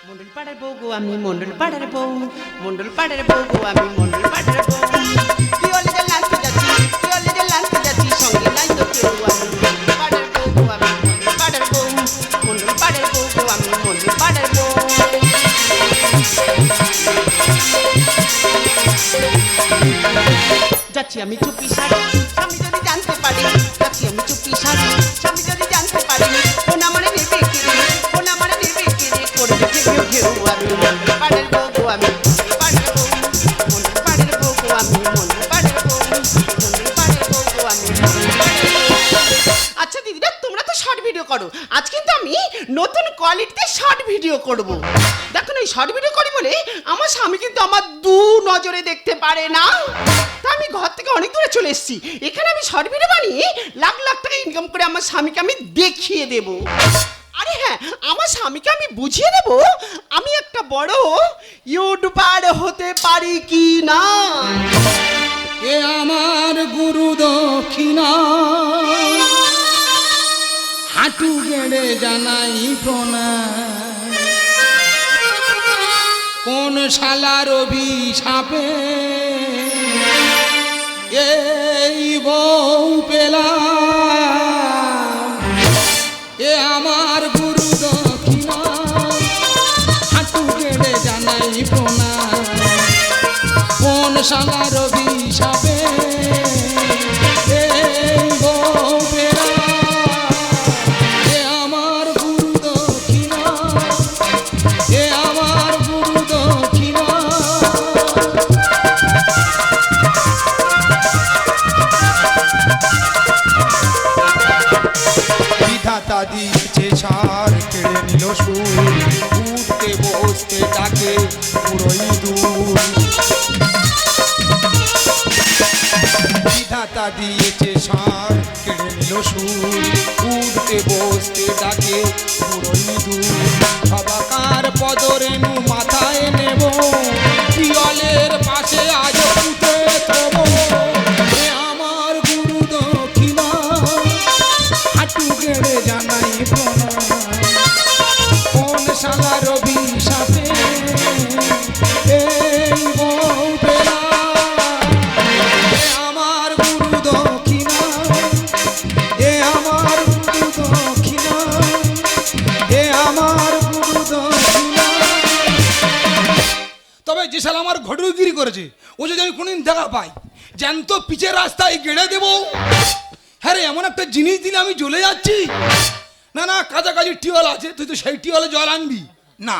মন্ডল পাড়ার বউ আমি মন্ডল পাড়ার বউ মন্ডল পাড়ার বউ আমি মন্ডল পাড়ার বউ যাচ্ছি আমি আমি আমি আমি চুপি সারি স্বামী যদি জানতে পারি যাচ্ছি আমি চুপি সারি স্বামী যদি জানতে পারি আচ্ছা দিদিরা, তোমরা তো শর্ট ভিডিও করো। আজ কিন্তু আমি নতুন কোয়ালিটিতে শর্ট ভিডিও করব। দেখুন এই শর্ট ভিডিও করি বলে আমার স্বামী কিন্তু আমার দু নজরে দেখতে পারে না। তা আমি ঘর থেকে অনেক দূরে চলে এসেছি। এখানে আমি শর্ট ভিডিও বানিয়ে লাখ লাখ টাকা ইনকাম করে আমার স্বামীকে আমি দেখিয়ে দেব। আরে হ্যাঁ আমার স্বামীকে আমি বুঝিয়ে দেব, আমি একটা বড় ইউটিউবার হতে পারি কি না? এ আমার গুরু দক্ষিণা। হাঁটু গেড়ে জানাই প্রণাম। কোন শালার অভিশাপে এই বউ পেলাম। কোন রবি অভিশাপে ডাকে পুরোই দূর সবাকার পদরেণু মাথায় জ্যান্ত পিচের রাস্তায় গেড়ে দেবো। হ্যাঁ রে এমন একটা জিনিস দিলে আমি জ্বলে যাচ্ছি। না না কাছাকাছি টিওল আছে তুই তো সেই টিওলে জল আনবি। না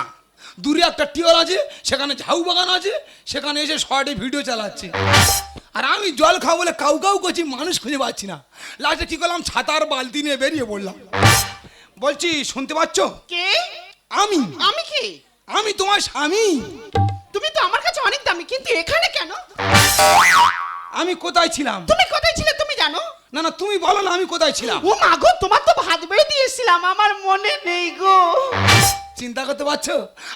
দূরে একটা টিওল আছে সেখানে ঝাউ বাগান আছে সেখানে এসে শর্টে ভিডিও চালাচ্ছে। আর আমি জল খাব বলে কাউ কাউ করছি মানুষ খুঁজে পাচ্ছি না। লাস্টে কি করলাম ছাতার বালতি নিয়ে বেরিয়ে পড়লাম। বলছি শুনতে পাচ্ছ? কে? আমি। আমি কি? আমি তোমার স্বামী। তুমি তো আমার কাছে অনেক দামি কিন্তু এখানে কেন? আমি কোথায় ছিলাম? তুমি কোথায় ছিলে তুমি জানো? না না তুমি বলো না আমি কোথায় ছিলাম। ও মা গো তোমার তো ভাত বেড়ে দিয়েছিলাম আমার মনে নেই গো। চিন্তা করতে পারছ?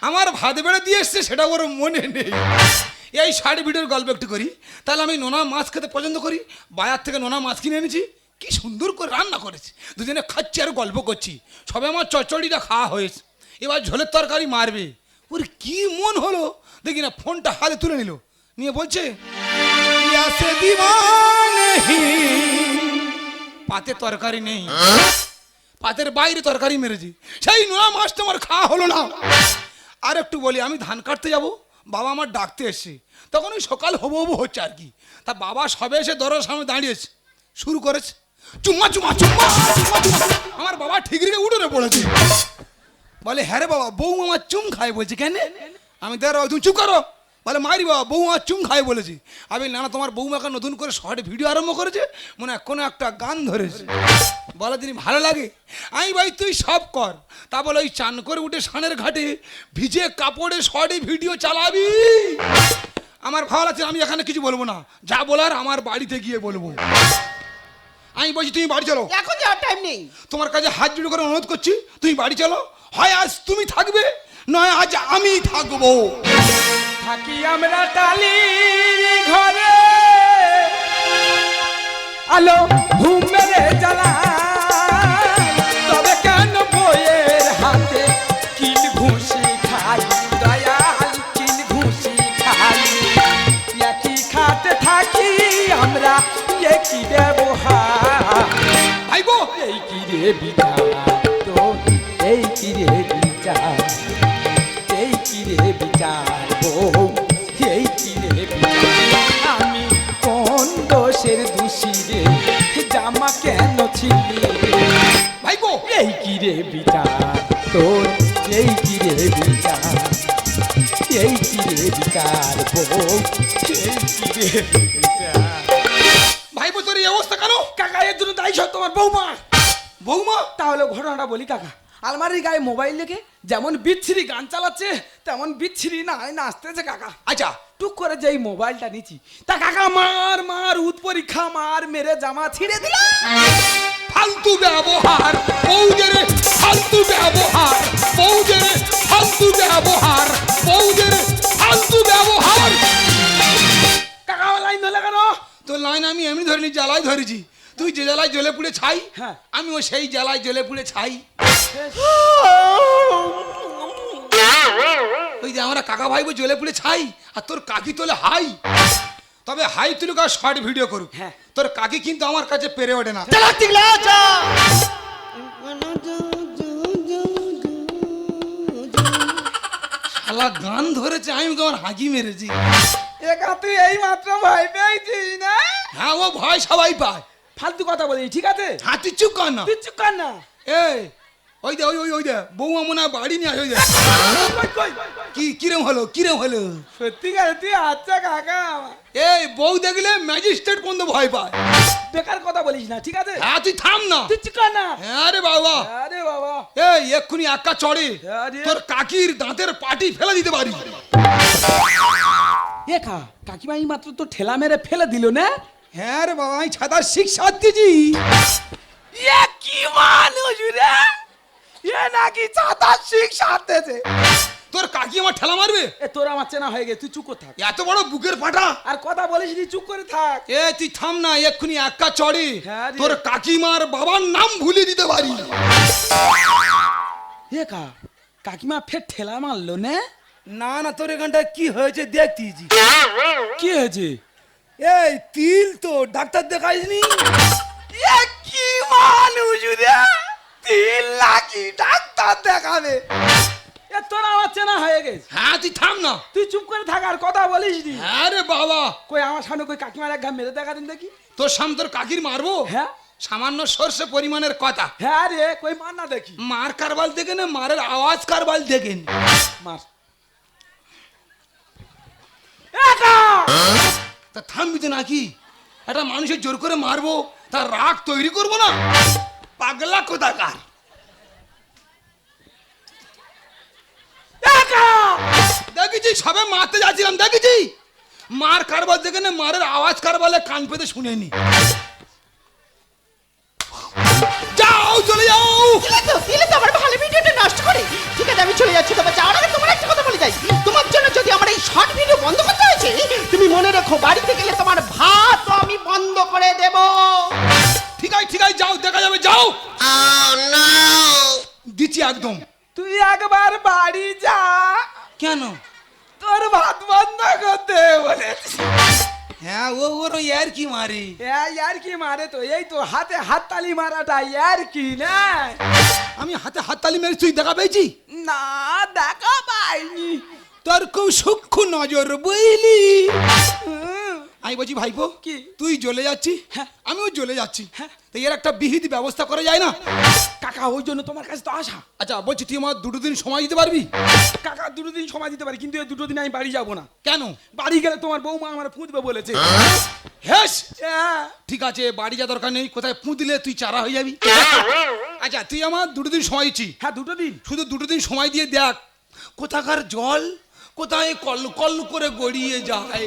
আমার ভাত বেড়ে দিয়ে এসছে সেটা ওর মনে নেই। এই ষাট ভিডিওর গল্প একটু করি। তাহলে আমি নোনা মাছ খেতে পছন্দ করি। বাজার থেকে নোনা মাছ কিনে এনেছি। কি সুন্দর করে রান্না করেছি। দুজনে খাচ্ছি আর গল্প করছি। সবে আমার চচ্চড়িটা খাওয়া হয়েছে। এবার ঝোলের তরকারি মারবে। ওর কি মন হলো? দেখি না ফোনটা হাতে তুলে নিল। নিয়ে বলছে "ইয়া সে দিওয়ানে হি।" পাতে তরকারি নেই। পাতের বাইরে তরকারি মেরেছি। সেই নোনা মাছটা আমার খাওয়া হলো না। আর একটু বলি আমি ধান কাটতে যাব বাবা আমার ডাকতে এসছে। তখন ওই সকাল হব হব হচ্ছে আর কি। তা বাবা সবে এসে দরজার সামনে দাঁড়িয়েছে শুরু করেছে। চুম্মা চুম্মা চুম্মা চুম্মা চুম্মা আমার বাবা ঠিক রেখে উঠোনে পড়েছে। বলে হ্যাঁ রে বাবা বউ আমার চুম খায় বলছে কেন? আমি তার তুমি চুপ করো বলে মারি বাবা বউ আমার চুম খায় বলেছি। আমি না না তোমার বৌমাকে নতুন করে শর্ট ভিডিও আরম্ভ করেছে মনে হয় কোনো একটা গান ধরেছে। বলে তিনি ভালো লাগে আমি ভাই তুই সব কর। তা বলে ওই চান করে উঠে সানের ঘাটে ভিজে কাপড়ে শর্টে ভিডিও চালাবি। আমার ভালো লাগছে আমি এখানে কিছু বলব না। যা বলার আমার বাড়িতে গিয়ে বলব। আমি বলছি তুমি বাড়ি চলো। এখন যাওয়ার টাইম নেই। তোমার কাছে হাত জুড়ে করে অনুরোধ করছি তুমি বাড়ি চলো। হয় আজ তুমি থাকবে নয় আজ আমি থাকব। থাকি আমরা টালি ঘরে। আলো ঘুমেরে জ্বালা তবে কেন বইয়ের কিল খাই? কিল থাকি আমরা একই ব্যবহার। আইবো। এই কি রে কেন ছিলি এই কি রে বিচার তোর এই কি রে বিচার এই কি রে বিচার বউ? এই কি রে বিচার ভাইপো তোর এই অবস্থা কেন? কাকা এর জন্য দায়ী সব তোমার বৌমা বৌমা তাহলে ঘটনাটা বলি কাকা। আলমারির গায়ে মোবাইল লেগে যেমন বিচ্ছিরি গান চালাচ্ছে তেমন বিচ্ছিরি না নাচতেছে কাকা। আচ্ছা। টুক করে যেই মোবাইলটা নিচ্ছি তা কাকা মার মার পরীক্ষা মার মেরে জামা ছিঁড়ে দিল। ফালতু ব্যবহার বৌদের ফালতু ব্যবহার বৌদের ফালতু ব্যবহার বৌদের ফালতু ব্যবহার। কাকা লাইন ধরলে কেন? তোর লাইন আমি এমনি ধরিনি জ্বালাই ধরেছি। তুই যে জ্বালায় জ্বলে পুড়ে ছাই হ্যাঁ। আমিও সেই জ্বালায় জ্বলে পুড়ে ছাই। ওই যে আমরা কাকা ভাইবো জ্বলে পুড়ে ছাই আর তোর কাকি তোলে হাই। তবে হাই তুলুক আর শর্ট ভিডিও করুক। হ্যাঁ। তোর কাকি কিন্তু আমার কাছে পেরে ওঠে না। শালা গান ধরেছে আমি তোমার হাঁকি মেরেছি। একা তুই এই মাত্র ভয় পেয়েছিস না? হ্যাঁ ও ভয় সবাই পায়। ফালতু কথা বলি ঠিক আছে? হাতি চুপ কর না। তুই চুপ কর না। এই ওই দে ওই ওই ওই দে। বৌমা মনে হয় বাড়ি নিয়ে আসে। কি কিরম হলো কিরম হলো সত্যি করে তুই আচ্ছা কাকা এই বউ দেখলে ম্যাজিস্ট্রেট কোন ভয় পায়। বেকার কথা বলিস না ঠিক আছে? হ্যাঁ তুই থাম না। তুই চুপ কর না। হ্যাঁ রে বাবা। আরে বাবা। এই এক্ষুনি একা চড়ে। আরে। তোর কাকির দাঁতের পাটি ফেলে দিতে পারি। এ খা কাকিমা এই মাত্র তো ঠেলা মেরে ফেলে দিল না? হ্যাঁ রে বাবা আমি ছাতার শিক্ষা দিয়েছি কি মানুষ রে? এ নাকি ছাতা শিখ সাথেছে তোর কাকি আমার ঠেলা মারবে? এ তোর আমার চেনা হয়ে গেছে তুই চুপ করে থাক। এত বড় বুকের ফাটা আর কথা বলিস নি চুপ করে থাক। এ তুই থাম না এক্ষুনি একা চড়ে। হ্যাঁ তোর কাকিমার বাবার নাম ভুলিয়ে দিতে পারি। এ কা কাকিমা ফের ঠেলা মারলো না? না না তোর এখানটা কি হয়েছে দেখতিছি। কি হয়েছে? এই তিল তো ডাক্তার দেখাইনি এ কি মানুষ রে? তিন লাখি ডাক্তার দেখাবে। এ তোর আমার চেনা হয়ে গেছে। হ্যাঁ তুই থাম না। তুই চুপ করে থাক আর কথা বলিস নি। হ্যাঁ রে বাবা। কই আমার সামনে কই কাকিমার এক ঘা মেরে দেখা দিন দেখি? তোর সামনে তোর কাকির মারবো? হ্যাঁ। সামান্য সর্ষে পরিমাণের কথা। হ্যাঁ রে কই মার না দেখি। মার কারবাল দেখে না মারের আওয়াজ কারবাল দেখেন মার। তা থামবি তো নাকি? একটা মানুষের জোর করে মারবো তার রাগ তৈরি করব না? পাগলা কোথাকার? দেখেছি, সবে মারতে যাচ্ছিলাম, দেখেছি? মার কারবার দেখে না, মারের আওয়াজ কারবালে কান পেতে শুনেনি। যাও, চলে যাও! দিলে তো দিলে তো আমার ভালো ভিডিওটা নষ্ট করে। ঠিক আছে, আমি চলে যাচ্ছি, তবে যাওয়ার আগে তোমার একটা কথা বলে যাই। তোমার জন্য যদি আমার এই শর্ট ভিডিও বন্ধ করতে হয়েছে, তুমি মনে রাখো, বাড়িতে গেলে তোমার ভাত আমি বন্ধ করে দেব। ঠিক আছে ঠিক আছে যাও দেখা যাবে যাও। দিচ্ছি একদম। তুই একবার বাড়ি যা। কেন? তোর ভাত বন্ধ করতে বলেছি। হ্যাঁ ও ওর ওই আর কি মারে? ইয়ার কি মারে তো? এই তো হাতে হাত তালি মারাটা ইয়ার কি না? আমি হাতে হাত তালি মেরে তুই দেখা পেয়েছি? না দেখা পাইনি। তোর খুব সূক্ষ্ম নজর বুঝলি? আমি বলছি ভাইপো কি? তুই জ্বলে যাচ্ছি হ্যাঁ। আমিও জ্বলে যাচ্ছি। হ্যাঁ। তো এর একটা বিহিত ব্যবস্থা করা যায় না? কাকা ওই জন্য তোমার কাছে তো আসা আচ্ছা বলছি তুই আমার দুটো দিন সময় দিতে পারবি? কাকা দুটো দিন সময় দিতে পারি কিন্তু এই দুটো দিন আমি বাড়ি যাব না। কেন? বাড়ি গেলে তোমার বৌমা আমার ফুঁদবে বলেছে। হেস! হ্যাঁ, ঠিক আছে বাড়ি যা দরকার নেই কোথায় পুঁতলে তুই চারা হয়ে যাবি? আচ্ছা তুই আমার দুটো দিন সময় দিচ্ছি। হ্যাঁ দুটো দিন। শুধু দুটো দিন সময় দিয়ে দেখ কোথাকার জল কোথায় কল কল করে গড়িয়ে যায়।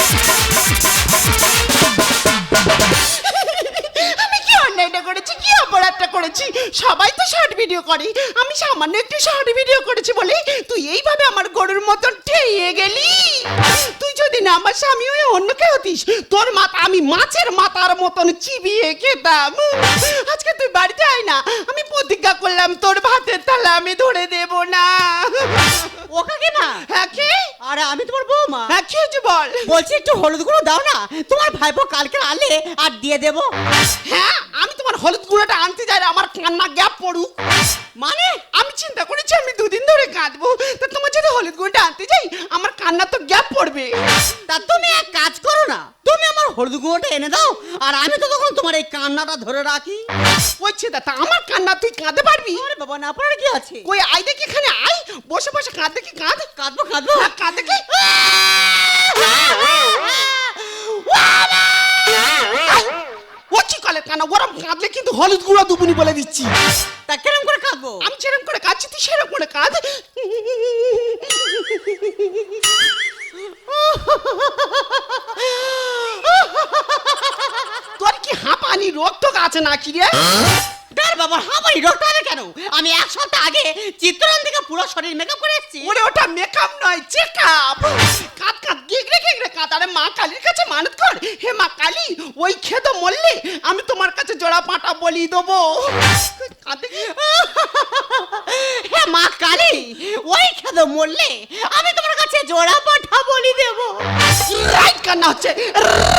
করেছি, সবাই তো শর্ট ভিডিও করে। আমি সামান্য একটু শর্ট ভিডিও করেছি বলে তুই এইভাবে আমার গরুর মতন ঠেয়ে গেলি। তুই যদি না আমার স্বামী হয়ে অন্য কেউ হতিস, তোর মাথা আমি মাছের মাথার মতন চিবিয়ে খেতাম। আজকে তুই বাড়িতে আয় না, আমি প্রতিজ্ঞা করলাম তোর ভাতের থালা আমি ধরে দেব। আরে আমি তোমার বৌমা। হ্যাঁ কি হয়েছে বল। বলছি একটু হলুদ গুঁড়ো দাও না? তোমার ভাইপো কালকে আলে আর দিয়ে দেবো। হ্যাঁ আমি তোমার হলুদ গুঁড়োটা আনতে যাই আমার কান্না গ্যাপ পড়ুক। মানে? আমি চিন্তা করেছি আমি দুদিন ধরে কাঁদবো। তা তোমার যদি হলুদ গুঁড়োটা আনতে যাই আমার কান্না তো গ্যাপ পড়বে। তা তুমি এক কাজ করো না তুমি আমার হলুদ গুঁড়োটা এনে দাও আর আমি তো তখন তোমার এই কান্নাটা ধরে রাখি। ছেদা তা আমার কান্না তুই কাঁদতে পারবি? আরে বাবা না পারার কি আছে? কই আই দেখি এখানে আই বসে বসে কাঁদ দেখি কাঁদ? কাঁদবো কাঁদবো। হ্যাঁ, কাঁদ দেখি ও কানা ওরম কাঁদলে কিন্তু হলুদ গুঁড়ো দুবুনি বলে দিচ্ছি। তা কেরম করে কাঁদবো? আমি সেরকম করে কাঁদছি তুই সেরকম করে কাঁদ তোর কি হাঁপানি রোগ টোক আছে নাকি রে? তার বাবার হামারি রোগটা হবে কেন? আমি এক সপ্তাহ আগে চিত্রান থেকে পুরো শরীর মেকআপ করে এসেছি। ওরে ওটা মেকআপ নয় চেকআপ কাঁদ কাঁদ গেগড়ে গেগড়ে কাঁদ। আরে মা কালীর কাছে মানত কর। হে মা কালী ওই খেত মরলে আমি তোমার কাছে জোড়া পাটা বলি দেবো। হে মা কালী ওই খেদ মরলে আমি তোমার কাছে জোড়া পাঠা বলি দেবো। রাইট কান্না হচ্ছে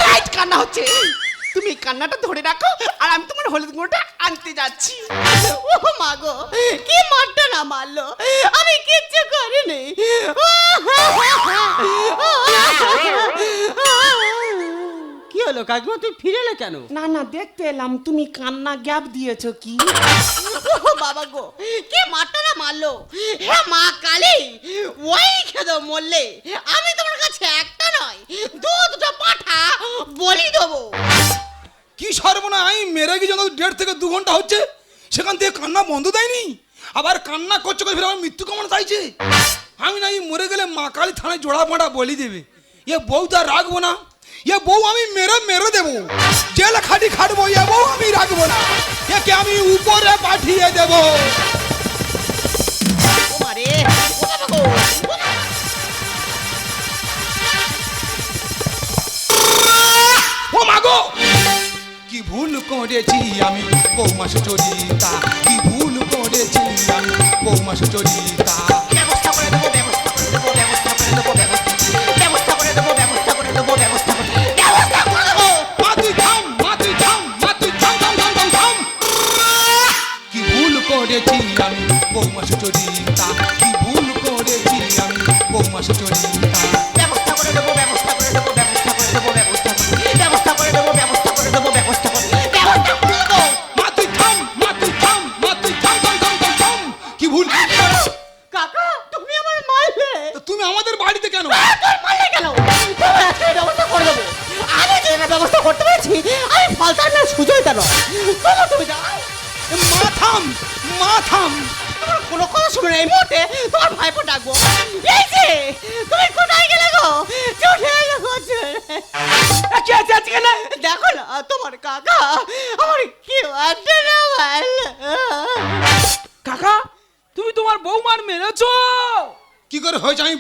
রাইট কান্না হচ্ছে। তুমি কান্নাটা ধরে রাখো, আর আমি তোমার হলুদ গুঁড়োটা আনতে যাচ্ছি। ও মাগো কি মারটা না মারলো? আমি কিচ্ছু করিনি। কি কাকিমা তুই ফিরে এলে কেন? না না দেখতে এলাম তুমি কান্না গ্যাপ দিয়েছ কি? ও বাবা গো কে মারটা না মারলো? হে মা কালী ওই খেদ মরলে আমি তোমার কাছে একটা নয় দু দুটো পাঠা বলি দেবো। কি সর্বনা আমি মেরে গিয়ে যখন দেড় থেকে দু ঘণ্টা হচ্ছে সেখান থেকে কান্না বন্ধ দেয়নি? আবার কান্না করছে করে ফের আমার মৃত্যু কামনা চাইছে? আমি না এই মরে গেলে মা কালী থানায় জোড়া ফাঁটা বলি দেবে। এ বউ তো আর রাখব না। এ বউ আমি মেরে মেরে দেবো জেল খাটি খাটবো এ বউ আমি রাখব না একে আমি উপরে পাঠিয়ে দেবো ও মাগো কি ভুল করেছি আমি বৌমা সুচরিতা কি ভুল করেছি আমি বৌমা সুচরিতা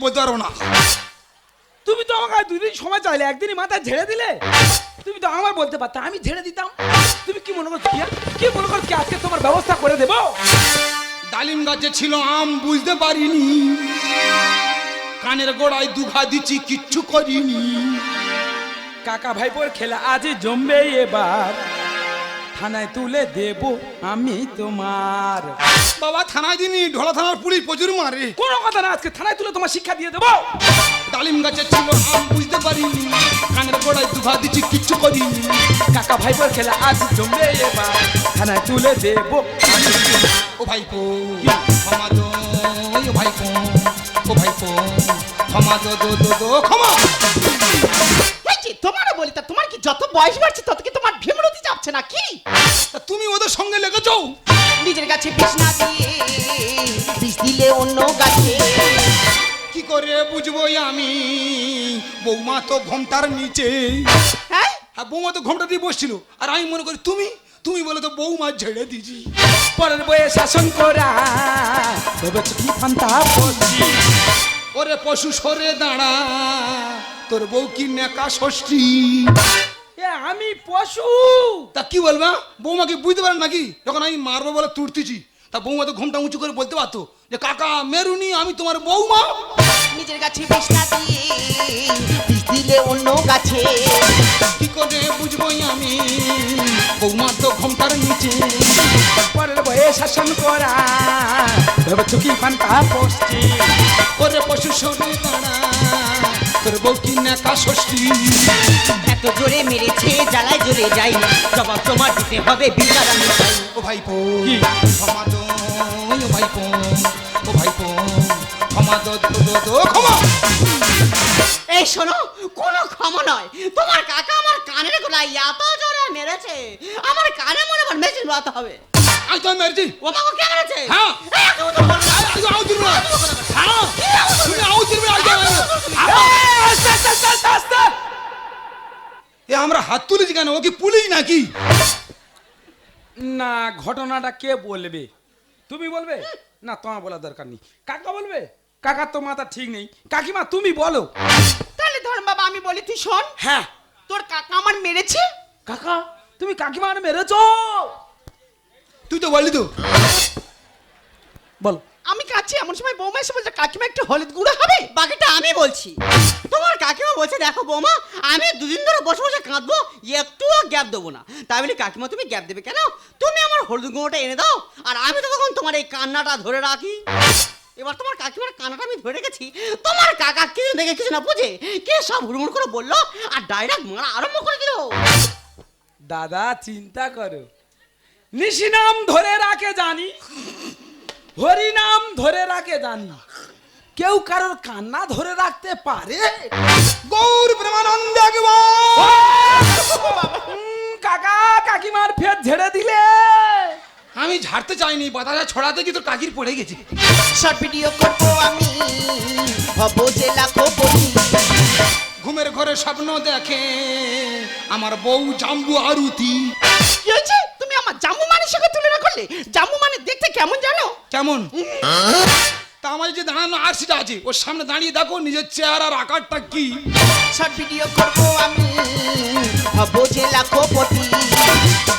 বলতে পারব না। তুমি তো আমাকে দুদিন সময় চাইলে একদিনই মাথা ঝেড়ে দিলে? তুমি তো আমার বলতে পারতে আমি ঝেড়ে দিতাম। তুমি কি মনে করছ কি মনে করছ আজকে তোমার ব্যবস্থা করে দেবো? ডালিম গাছে ছিল আম বুঝতে পারিনি। কানের গোড়ায় দুঘা দিচ্ছি কিচ্ছু করিনি। কাকা ভাইপোর খেলা আজ জমবে এবার। থানায় তুলে দেব আমি তোমার। বাবা থানায় দিনি ঢোলা থানার পুলিশ প্রচুর মারে। কোনো কথা না আজকে থানায় তুলে তোমার শিক্ষা দিয়ে দেবো। ডালিম গাছে ছিল আম বুঝতে পারিনি কানের গোড়ায় দুঘা দিচ্ছি কিচ্ছু করিনি। কাকা ভাইপোর খেলা আজ জমবে এবার। থানায় তুলে দেব আমি তোমার। ও ভাইপো ক্ষমা দো ও ভাইপো ও ভাইপো ক্ষমা দো দো দো দো ক্ষমা। তোমারও বলি তা তোমার কি যত বয়স বাড়ছে তত কি তোমার ভীমরতি যাচ্ছে না কি সঙ্গে লেগেছো? নিজের গাছে বিষ না দিয়ে বিষ দিলে অন্য গাছে। কি করে বুঝব আমি? বৌমা তো ঘোমটার নিচে। হ্যাঁ? আর বৌমা তো ঘোমটা দিয়ে বসছিল। আর আমি মনে করি তুমি তুমি বলে তো বৌমা ঝেড়ে দিছি পরের বয়ে শাসন করা ভেবেছো কি ফান্তা বলছি ওরে পশু সরে দাঁড়া তোর বউ কি নেকা ষষ্ঠী? এ আমি পশু। তা কি বলবা? বৌমাকে বুঝতে পারেন নাকি? যখন আমি মারবো বলে তুড়তেছি তা বৌমা তো ঘুমটা উঁচু করে বলতে পারতো যে কাকা মেরুনি আমি তোমার বৌমা। নিজের গাছে বিষ না দিয়ে বিষ দিলে অন্য গাছে। কি করে বুঝব আমি? বৌমা তো ঘুমটার নিচে। পরের বয়ে শাসন করা ভেবে চুকি পান্তা পড়ছি ওরে পশু সরে দাঁড়া। তোর বউ কি নেকা ষষ্ঠী? এত জোরে মেরেছে জ্বালায় জোরে যাই জবাব তোমার দিতে হবে বিচার আমি চাই। ও ভাইপো কি? ক্ষমা দো ও ভাইপো ও ক্ষমা দো দো দো দো ক্ষমা। এই শোনো কোনো ক্ষমা নয়। তোমার কাকা আমার কানের এত জোরে মেরেছে। আমার কানে মনে হয় মেশিন বাতে হবে। আমি তো মেরেছি। ও মাকে কে মেরেছে? হ্যাঁ। না। না হ্যাঁ। এ আমরা হাত তুলেছি কেন? ও কি পুলিশ নাকি? না ঘটনাটা কে বলবে? তুমি বলবে? না তোমার বলার দরকার নেই। কাকা বলবে? কাকার তো মাথা ঠিক নেই। কাকিমা তুমি বলো। তাহলে ধর বাবা আমি বলি তুই শোন। হ্যাঁ। তোর কাকা আমার মেরেছে? কাকা তুমি কাকিমার মেরেছো? তুই তো বললি তো। বল। আমি কাছে এমন সময় বৌমা এসে বলছে কাকিমা একটু হলুদ গুঁড়ো হবে? বাকিটা আমি বলছি। তোমার কাকিমা বলছে দেখো বৌমা আমি দুদিন ধরে বসে বসে কাঁদবো একটুও গ্যাপ দেবো না। তাই বলি কাকিমা তুমি গ্যাপ দেবে কেন? তুমি আমার হলুদ গুঁড়োটা এনে দাও আর আমি তো তখন তোমার এই কান্নাটা ধরে রাখি। এবার তোমার কাকিমার কান্নাটা আমি ধরে রেখেছি। তোমার কাকা কিছু দেখে কিছু না বুঝে কে সব হুড়মুড় করে বলল আর ডাইরেক্ট মারা আরম্ভ করে দিল। দাদা চিন্তা করো। নিশি নাম ধরে রাখে জানি। হরি নাম ধরে রাখে জানি। কেউ কারোর কান্না ধরে রাখতে পারে? গৌর প্রেমানন্দ কাকা কাকিমার ফের ঝেড়ে দিলে। আমি ঝাড়তে চাইনি বাতাসা ছড়াতে কি তোর কাকির পড়ে গেছে। শর্ট ভিডিও করব আমি হব যে লাখপতি ঘুমের ঘরে স্বপ্ন দেখে আমার বউ জাম্বু আরুতি। কি হয়েছে? তুমি আমার জামু মানের সঙ্গে তুলনা করলে? জামু মানে দেখতে কেমন জানো? কেমন? তা আমার যে দাঁড়ানো আরসিটা আছে ওর সামনে দাঁড়িয়ে দেখো নিজের চেহারা আর আকারটা কি। শর্ট ভিডিও করব আমি হব যে লাখপতি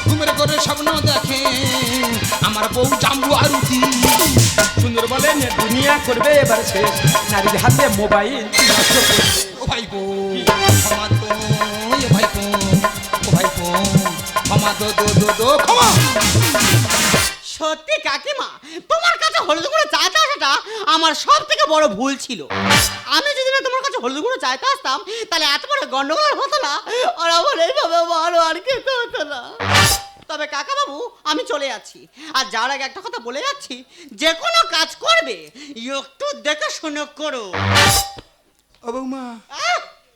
ঘুমের ঘরে স্বপ্ন দেখে আমার বউ জাম্বু আরুতি। সুন্দর বলে দুনিয়া করবে এবার শেষ। নারীর হাতে মোবাইল। ও ভাইপো ক্ষমা তো ক্ষমা দো দো দো দো ক্ষমা। সত্যি কাকিমা তোমার কাছে হলুদ গুঁড়ো চাইতে আসাটা আমার সব থেকে বড় ভুল ছিল। আমি যদি না তোমার কাছে হলুদ গুঁড়ো চাইতে আসতাম তাহলে এত বড় গন্ডগোল হতো না আর আমার এইভাবে মারো আর খেতে হতো না। তবে কাকা বাবু আমি চলে যাচ্ছি। আর যাওয়ার আগে একটা কথা বলে যাচ্ছি যে কোনো কাজ করবে একটু দেখে শুনে করো। ও বৌমা!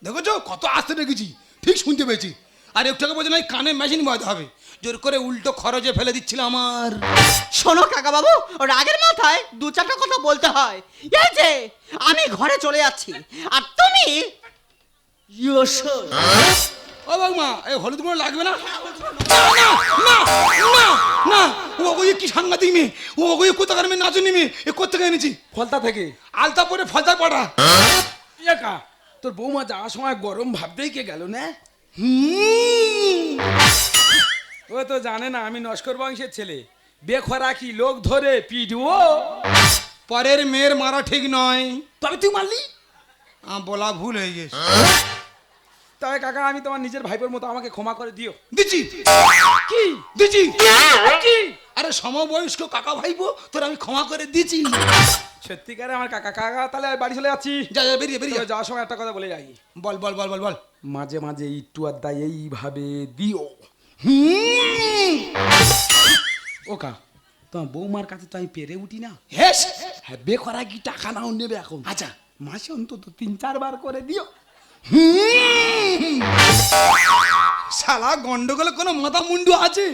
দেখেছ? কত আস্তে রেখেছি ঠিক শুনতে পেয়েছি। আর একটু বলছে না কানে মেশিন বাঁধতে হবে। জোর করে উল্টো খরচে ফেলে দিচ্ছিল আমার। শোনো কাকা বাবু রাগের মাথায় দু চারটা কথা বলতে হয়। এই যে আমি ঘরে চলে যাচ্ছি। আর তুমি? ও বৌমা এই হলুদ গুঁড়ো লাগবে না? না না না না। না ও ওই কি সাংঘাতিক মেয়ে। ও ওই কোথাকার মেয়ে নাচুনি মেয়ে। এ কোথেকে এনেছি? ফলতা থেকে। আলতা পরে ফলতা পড়া। একা তোর বৌমা যাওয়ার সময় গরম ভাবতেই কে গেল না? ও তো জানে না আমি নস্কর বংশের ছেলে। বেখরা কি লোক ধরে পিটবো পরের মেয়ের মারা ঠিক নয়। তবে তুই মারলি? বলা ভুল হয়ে গেছে। তবে কাকা আমি তোমার নিজের ভাইপোর মতো আমাকে ক্ষমা করে দিও। দিচ্ছি। কি? দিচ্ছি। কি? আরে সমবয়স্ক কাকা ভাইবো তোর আমি ক্ষমা করে দিচ্ছি। সত্যিকারে আমার কাকা কাকা তাহলে বাড়ি চলে যাচ্ছি। যা যা বেরিয়ে বেরিয়ে। যাওয়ার সময় একটা কথা বলে যাই। বল বল বল বল বল। মাঝে মাঝে একটু আড্ডা এইভাবে দিও। হুম। ও কা তোমার বৌমার কাছে তো আমি পেরে উঠি না। হ্যাঁ বেখরা কি টাকা নাও নেবে এখন? আচ্ছা মাসে অন্তত তিন, চারবার করে দিও। শালা, গন্ডগোলে কোনো মাথা মুন্ডু আছে?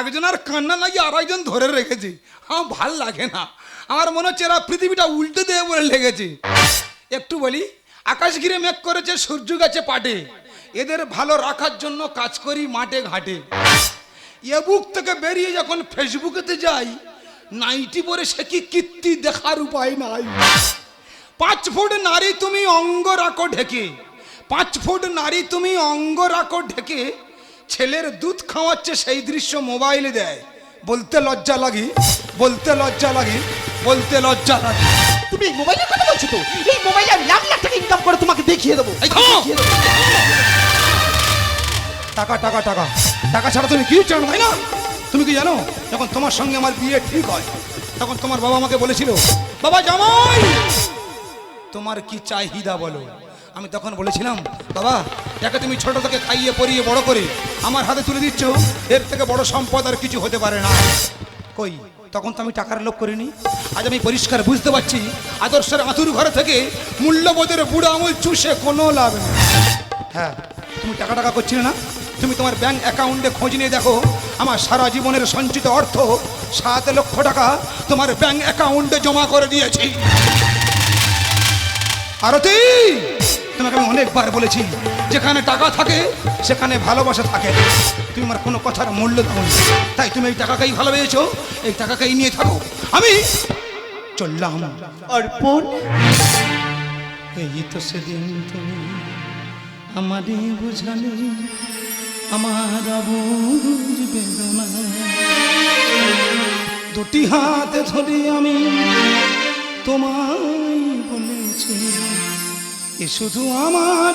একজন আর কান্না লাগিয়ে আর একজন ধরে রেখেছে। আমার ভালো লাগে না। আমার মনে হচ্ছে এরা পৃথিবীটা উল্টে দেবে বলে লেগেছে। একটু বলি আকাশ ঘিরে মেঘ করেছে, সূর্য গেছে পাটে। এদের ভালো রাখার জন্য কাজ করি মাঠে ঘাটে। বুক থেকে বেরিয়ে যখন ফেসবুকেতে যাই, নাইটি পরে সে কি কীর্তি দেখার উপায় নাই। পাঁচ ফুট নারী তুমি অঙ্গ রাখো ঢেকে। পাঁচ ফুট নারী তুমি অঙ্গ রাখো ঢেকে। ছেলের দুধ খাওয়াচ্ছে সেই দৃশ্য মোবাইলে দেয়। বলতে লজ্জা লাগে, বলতে লজ্জা লাগে, বলতে লজ্জা লাগে। তুমি এই মোবাইলের কথা বলছো তো? এই মোবাইলে আমি লাখ লাখ টাকা ইনকাম করে তোমাকে দেখিয়ে দেবো। এই থামো! দেখিয়ে দেবো। টাকা টাকা টাকা। টাকা ছাড়া তুমি কি চাও তাই না? তুমি কি জানো? যখন তোমার সঙ্গে আমার বিয়ে ঠিক হয় তখন তোমার বাবা আমাকে বলেছিল বাবা জামাই তোমার কি চাহিদা বলো? আমি তখন বলেছিলাম বাবা যাকে তুমি ছোট থেকে খাইয়ে পরিয়ে বড় করে আমার হাতে তুলে দিচ্ছ এর থেকে বড় সম্পদ আর কিছু হতে পারে না। কই? তখন তো আমি টাকার লোভ করিনি। আজ আমি পরিষ্কার বুঝতে পারছি, আদর্শের আতুর ঘরে থেকে মূল্যবোধের বুড়ো আমল চুষে কোনো লাভ নেই। হ্যাঁ তুমি টাকা টাকা করছিলে না? তুমি তোমার ব্যাংক অ্যাকাউন্টে খোঁজ নিয়ে দেখো, আমার সারা জীবনের সঞ্চিত অর্থ, সাত লক্ষ টাকা তোমার ব্যাংক অ্যাকাউন্টে জমা করে দিয়েছি। আরতি, তোমাকে আমি অনেকবার বলেছি যেখানে টাকা থাকে সেখানে ভালোবাসা থাকে। তুমি আমার কোনো কথার মূল্য দাও তাই তুমি এই টাকাকেই ভালোবেসেছো এই টাকাকেই নিয়ে থাকো। আমি চললাম। অর্পণ? এই তো সেদিন তুমি আমারে বুঝালে আমার বেদনা। দুটি হাতে ধরে আমি তোমায় বলেছি এ শুধু আমার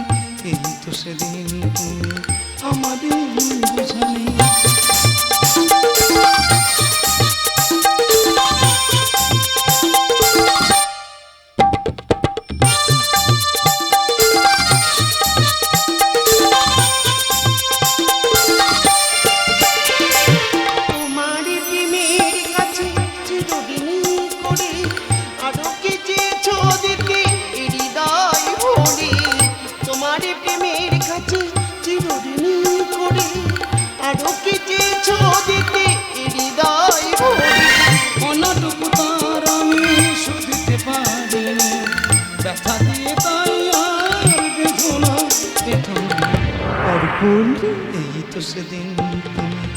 তার আমি শুধতে পারিনি ব্যথা দিয়ে তাই আর বেদনা বেদনা এই তো সেদিন তুমি